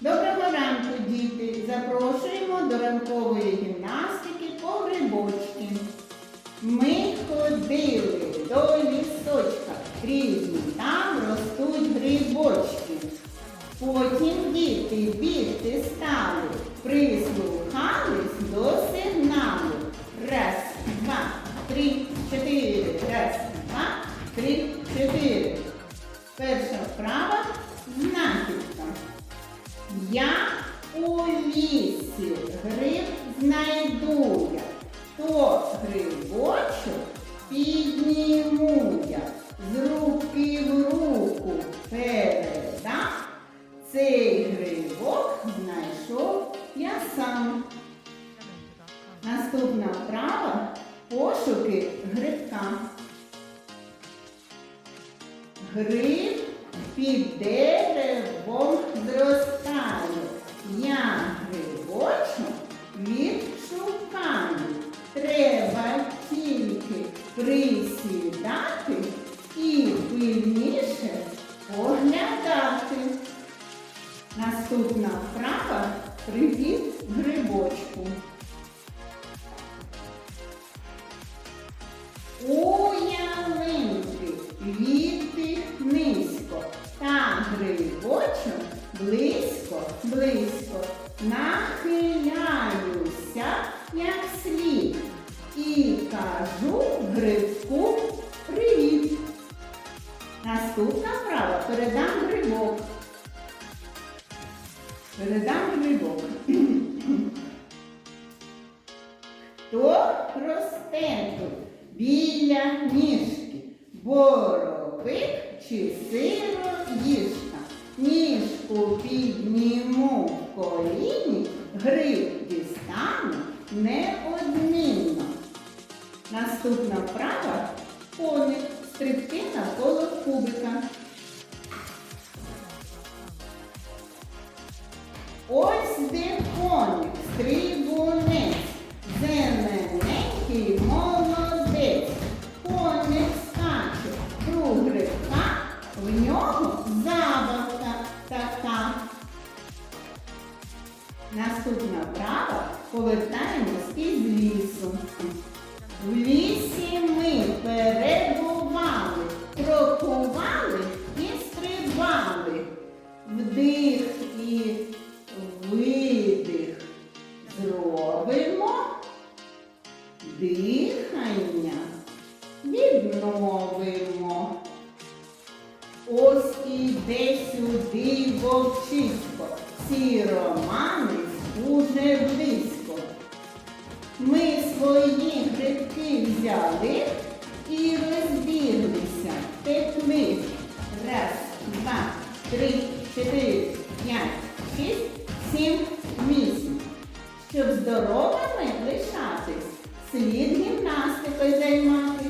Доброго ранку, діти! Запрошуємо до ранкової гімнастики по грибочки. Ми ходили до лісочка, різні там ростуть грибочки. Потім діти бігти стали, прислухались до сигналу. Раз, два, три, чотири. Раз, два, три, чотири. Перша вправа знахідка. Я у лісі гриб знайду я, то грибочок підніму я, з руки в руку передам, цей грибок знайшов я сам. Наступна вправа пошуки грибка. Гриб під деревом зростає. Я грибочок відшукаю. Треба тільки присідати і пильніше поглядати. Наступна вправа привіт грибочку. Близько, близько. Нахиляюся, як слід, і кажу грибку привіт. Наступна вправа передам грибок. Передам грибок. Хто росте тут біля ніжки? Боровик чи сироїжка? Ніжку підніму в коліні, гриб дістану неодмінно. Наступна вправа коник стрибки навколо кубика. Ось де коник, стрибунець, Наступна вправа повертаємось із лісу. В лісі ми перебували, крокували і стрибали. Вдих і видих зробимо, дихання відновимо. Ось іде сюди вовчисько, сіроманець уже близько. Ми свої грибки взяли і розбіглися, текли. Раз, два, три, чотири, п'ять, шість, сім, вісім. Щоб здоровими лишатись, слід гімнастикою займатися.